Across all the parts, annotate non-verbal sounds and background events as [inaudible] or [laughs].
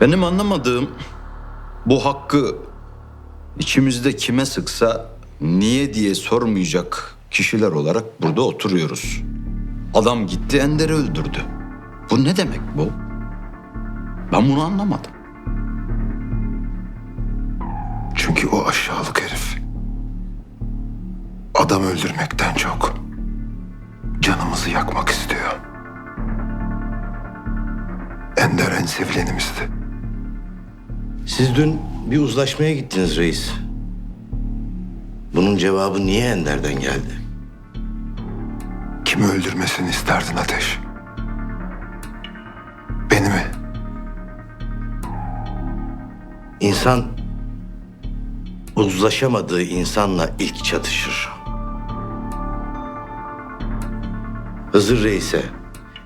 Benim anlamadığım bu hakkı içimizde kime sıksa niye diye sormayacak kişiler olarak burada oturuyoruz. Adam gitti Ender'i öldürdü. Bu ne demek bu? Ben bunu anlamadım. Çünkü o aşağılık herif adam öldürmekten çok canımızı yakmak istiyor. Ender en sevilenimizdi. Siz dün bir uzlaşmaya gittiniz reis. Bunun cevabı niye Ender'den geldi? Kimi öldürmesini isterdin Ateş? Beni mi? İnsan uzlaşamadığı insanla ilk çatışır. Hızır Reis'e,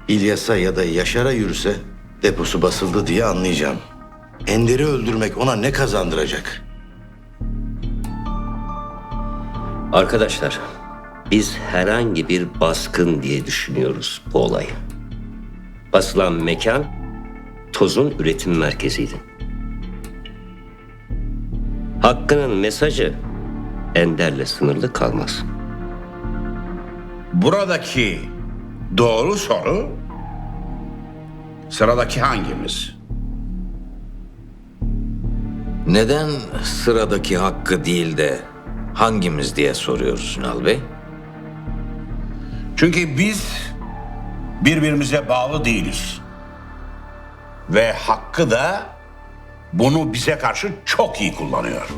İlyas'a ya da Yaşar'a yürüse deposu basıldı diye anlayacağım. Ender'i öldürmek ona ne kazandıracak? Arkadaşlar, biz herhangi bir baskın diye düşünüyoruz bu olayı. Basılan mekan tozun üretim merkeziydi. Hakkı'nın mesajı Ender'le sınırlı kalmaz. Buradaki doğru soru sıradaki hangimiz? Neden sıradaki hakkı değil de hangimiz diye soruyoruz Ünal Bey? Çünkü biz birbirimize bağlı değiliz. Ve Hakkı da bunu bize karşı çok iyi kullanıyor.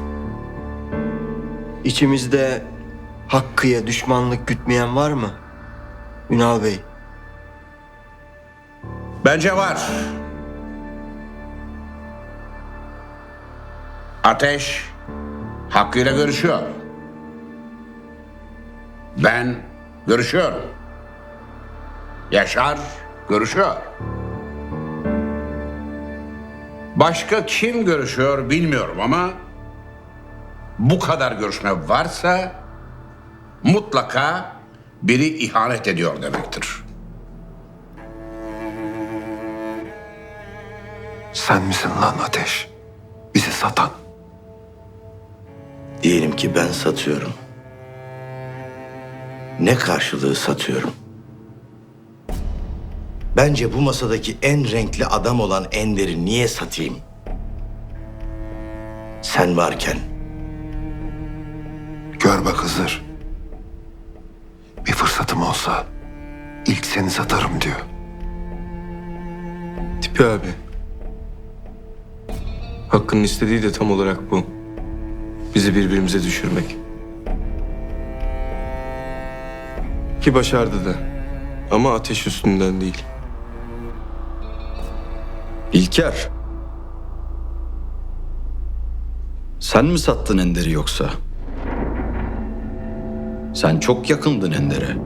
İçimizde Hakkı'ya düşmanlık gütmeyen var mı? Ünal Bey. Bence var. Ateş Hakkı ile görüşüyor. Ben görüşüyorum. Yaşar görüşüyor. Başka kim görüşüyor bilmiyorum ama bu kadar görüşme varsa mutlaka biri ihanet ediyor demektir. Sen misin lan Ateş? Bizi satan. Diyelim ki ben satıyorum. Ne karşılığı satıyorum? Bence bu masadaki en renkli adam olan Ender'i niye satayım? Sen varken Gör bak Hızır. Bir fırsatım olsa ilk seni satarım diyor. Tipi abi. Hakkının istediği de tam olarak bu. Bizi birbirimize düşürmek. Ki başardı da. Ama ateş üstünden değil. İlker. Sen mi sattın Ender'i yoksa? Sen çok yakındın Ender'e.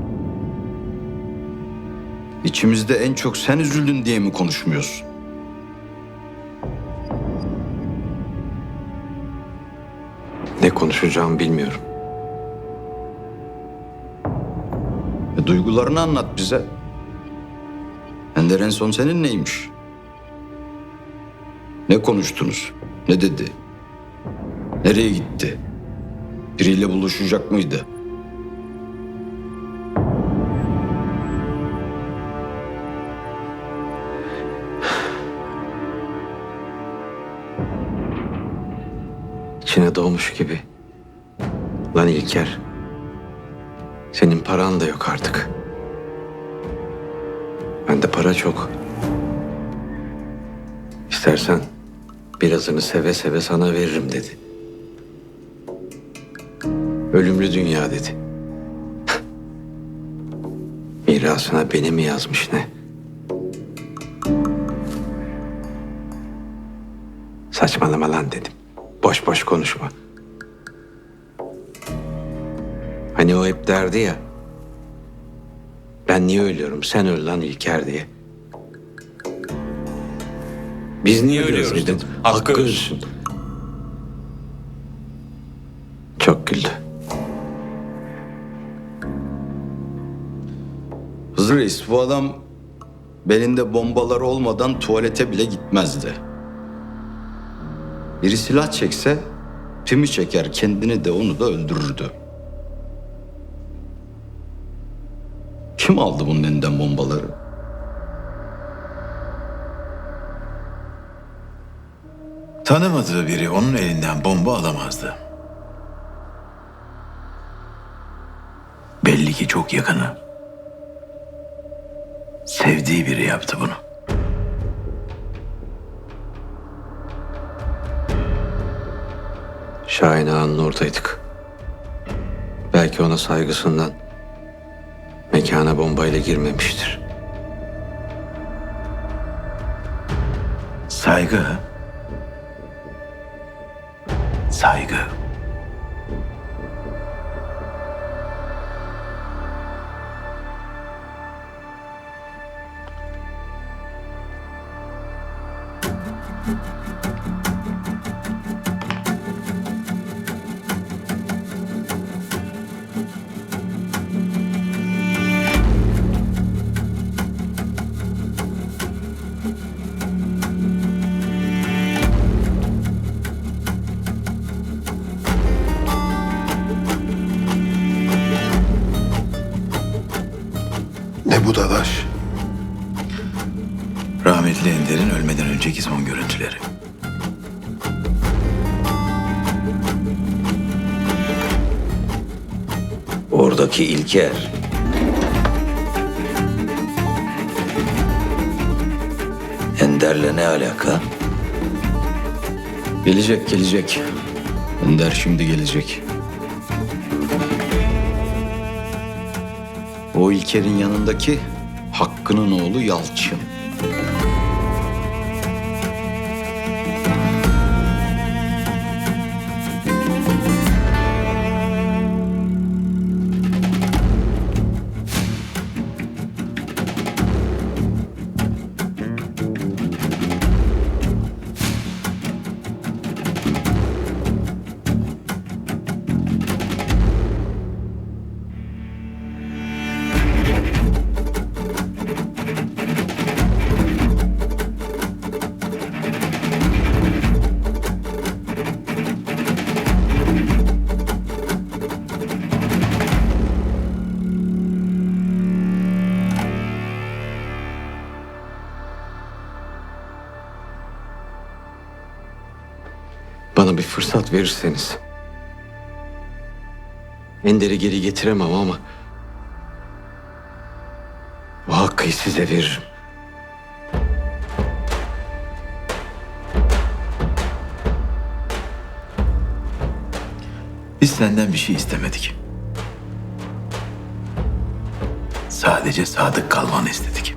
İçimizde en çok sen üzüldün diye mi konuşmuyorsun? Konuşacağımı bilmiyorum. E, duygularını anlat bize. Ender en son senin neymiş? Ne konuştunuz? Ne dedi? Nereye gitti? Biriyle buluşacak mıydı? İçine doğmuş gibi. Lan İlker. Senin paran da yok artık. Bende para çok. İstersen birazını seve seve sana veririm dedi. Ölümlü dünya dedi. [laughs] Mirasına beni mi yazmış ne? Saçmalama lan dedim. Boş boş konuşma. Hani o hep derdi ya. Ben niye ölüyorum sen öl lan İlker diye. Biz niye ölüyoruz dedim. Hakkı ölsün. Çok güldü. Hızır Reis bu adam belinde bombaları olmadan tuvalete bile gitmezdi. Biri silah çekse pimi çeker kendini de onu da öldürürdü. Kim aldı bunun elinden bombaları? Tanımadığı biri onun elinden bomba alamazdı. Belli ki çok yakını. Sevdiği biri yaptı bunu. Şahin Ağa'nın oradaydık. Belki ona saygısından mekana bombayla girmemiştir. Saygı. Saygı. Ne Oradaki İlker. Ender'le ne alaka? Gelecek gelecek. Önder şimdi gelecek. O İlker'in yanındaki Hakkı'nın oğlu Yalçın. Bana bir fırsat verirseniz. Ender'i geri getiremem ama... ...bu hakkı size veririm. Biz senden bir şey istemedik. Sadece sadık kalmanı istedik.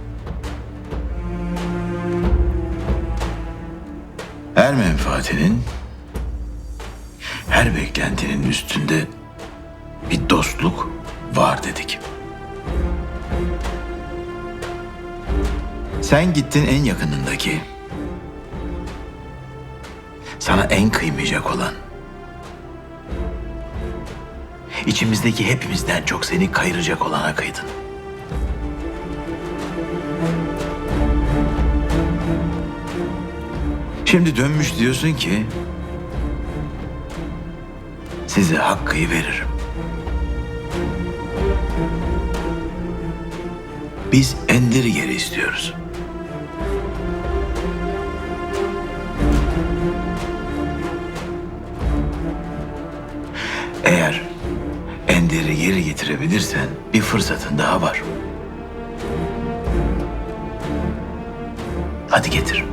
Her menfaatinin, her beklentinin üstünde bir dostluk var dedik. Sen gittin en yakınındaki, sana en kıymayacak olan, İçimizdeki hepimizden çok seni kayıracak olana kıydın. Şimdi dönmüş diyorsun ki size hakkıyı veririm. Biz Ender'i geri istiyoruz. Eğer Ender'i geri getirebilirsen bir fırsatın daha var. Hadi getir.